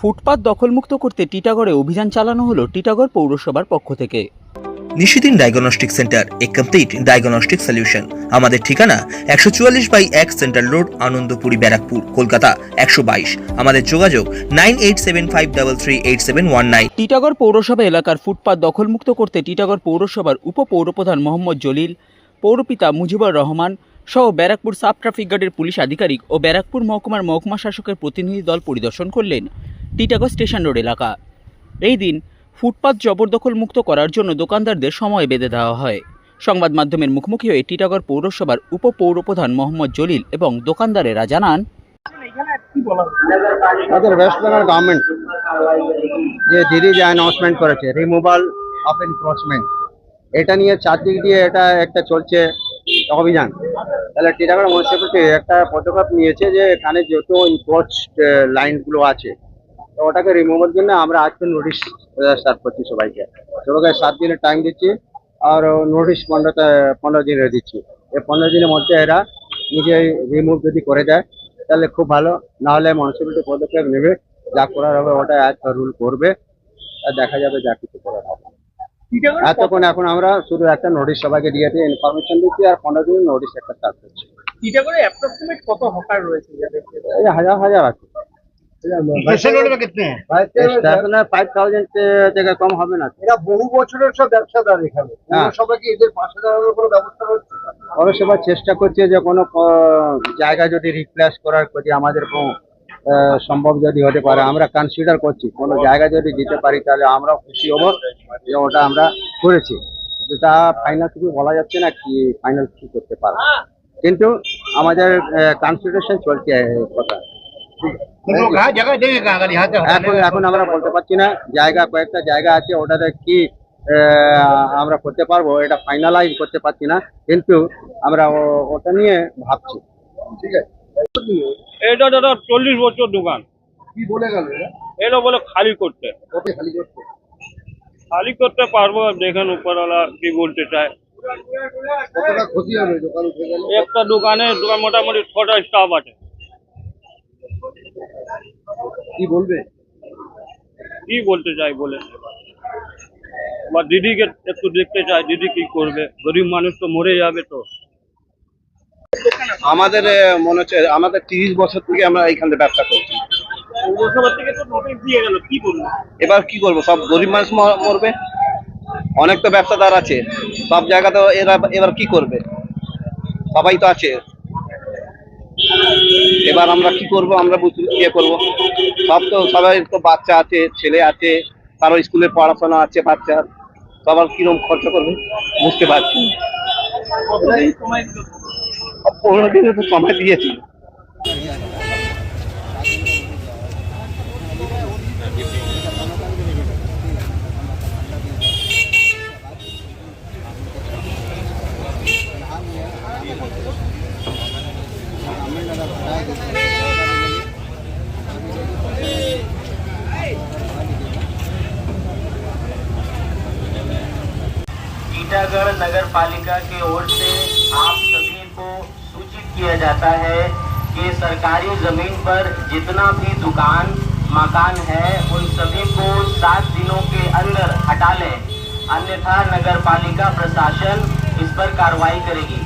ফুটপাত দখলমুক্ত করতে টিটাগড়ে অভিযান চালানো হলো টিটাগড় পৌরসভার পক্ষ থেকে। নিশিদিন ডায়াগনস্টিক সেন্টার এ কমপ্লিট ডায়াগনস্টিক সলিউশন আমাদের ঠিকানা একশো চুয়াল্লিশ বাই এক সেন্ট্রাল রোড আনন্দপুরি ব্যারাকপুর কলকাতা একশো বাইশ। আমাদের যোগাযোগ nine eight seven five double three eight seven one nine. Titagarh পৌরসভা এলাকার ফুটপাত দখলমুক্ত করতে টিটাগড় পৌরসভার উপপৌরপ্রধান মোহাম্মদ জলিল পৌরপিতা মুজিবুর রহমান সহ ব্যারাকপুর সাব ট্রাফিক গার্ডের পুলিশ আধিকারিক ও ব্যারাকপুর মহকুমার মহকুমা শাসকের প্রতিনিধি দল পরিদর্শন করলেন। টিটাগড় স্টেশন রোড এলাকা। এই দিন ফুটপাত জবরদখল মুক্ত করার জন্য দোকানদারদের সময় বেঁধে দেওয়া হয়। সংবাদ মাধ্যমের মুখোমুখি হয়ে টিটাগড় পৌরসভার উপপৌরপ্রধান মোহাম্মদ জলিল এবং দোকানদারেরা জানান আমাদের ওয়েস্ট বেঙ্গল গভর্নমেন্ট যে দিদি যে অ্যানাউন্সমেন্ট করেছে রিমুভাল অফ এনক্রোচমেন্ট এটা নিয়ে চারদিক দিয়ে এটা একটা চলছে অভিযান। তাহলে টিটাগড় মিউনিসিপ্যালিটি একটা পদক্ষেপ নিয়েছে যে এখানে যত ইনক্রোচ লাইনগুলো আছে তো ওটাকে রিমুভের জন্য আমরা আজকে নোটিশ স্টার্ট করছি সবাইকে। সবাইকে সাত দিনের টাইম দিচ্ছি আর নোটিশ পনেরো পনেরো দিনের দিচ্ছি। এই পনেরো দিনের মধ্যে এরা নিজে রিমুভ যদি করে দেয় তাহলে খুব ভালো। নাহলে মিউনিসিপ্যালিটি পদক্ষেপ নেবে যা করার হবে ওটা অ্যাজ রুল করবে। আর দেখা যাবে যা কিছু করার হবে। এতক্ষণ এখন আমরা শুধু একটা নোটিশ সবাইকে দিয়েছি ইনফরমেশন দিচ্ছি আর পনেরো দিন নোটিশ একটা স্টার্ট করছি। কত হকার রয়েছে হাজার হাজার আছে। কম হবে না। এরা বহু বছরের সব ব্যবসাদার এখানে। হ্যাঁ। সবাই কি এদের পাশে দাঁড়ানোর কোনো ব্যবস্থা পৌরসভা চেষ্টা করছে যে কোনো জায়গা যদি রিপ্লেস করার যদি আমাদের কোনো, আহ, সম্ভব যদি হতে পারে আমরা কনসিডার করছি। কোনো জায়গা যদি দিতে পারি তাহলে আমরা খুশি হব যে ওটা আমরা করেছি। যেটা ফাইনাল কিছু বলা যাচ্ছে না কি ফাইনাল কি করতে পারে কিন্তু আমাদের কনসিডারেশন চলছে কথা। জায়গা কয়েকটা জায়গা আছে ওটাতে কি আমরা করতে পারব এটা ফাইনালাইজ করতে পারছি না কিন্তু আমরা ওটা নিয়ে ভাবছি। এটা চল্লিশ বছর দোকান। এটা? বলে খালি করতে। খালি করতে? খালি করতে পারব দেখেন উপরওয়ালা কি বলতে চায়। একটা দোকানে দোকান মোটামুটি ছটা স্টাফ আছে। কি বলবে? কি বলতে চাই বলে বা দিদিকে একটু দেখতে চাই দিদি কি করবে? গরিব মানুষ তো মরে যাবে তো। আমাদের মনে হচ্ছে আমাদের তিরিশ বছর থেকে আমরা এইখানে ব্যবসা করছি। তো দিয়ে গেল কি বলব? এবার কি করব সব গরিব মানুষ মরবে? অনেক তো ব্যবসাদার আছে সব জায়গাতে এরা এবার কি করবে? সবাই তো আছে। এবার আমরা কি করব? আমরা ইয়ে করব? সব তো সবাই তো বাচ্চা আছে ছেলে আছে কারও স্কুলে পড়াশোনা আছে বাচ্চার সবার কীরকম খরচা করবে? বুঝতে পারছি পনেরো দিনে তো সময় দিয়েছি। ईटागढ़ नगर पालिका की ओर से आप सभी को सूचित किया जाता है कि सरकारी जमीन पर जितना भी दुकान मकान है उन सभी को सात दिनों के अंदर हटा लें अन्यथा नगर पालिका प्रशासन इस पर कार्रवाई करेगी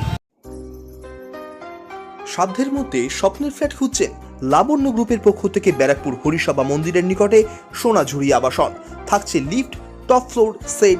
সাধ্যের মধ্যে স্বপ্নের ফ্ল্যাট খুঁজছেন লাবণ্য গ্রুপের পক্ষ থেকে ব্যারাকপুর হরিসভা মন্দিরের নিকটে সোনাঝুরি আবাসন থাকছে লিফট টপ ফ্লোর সেট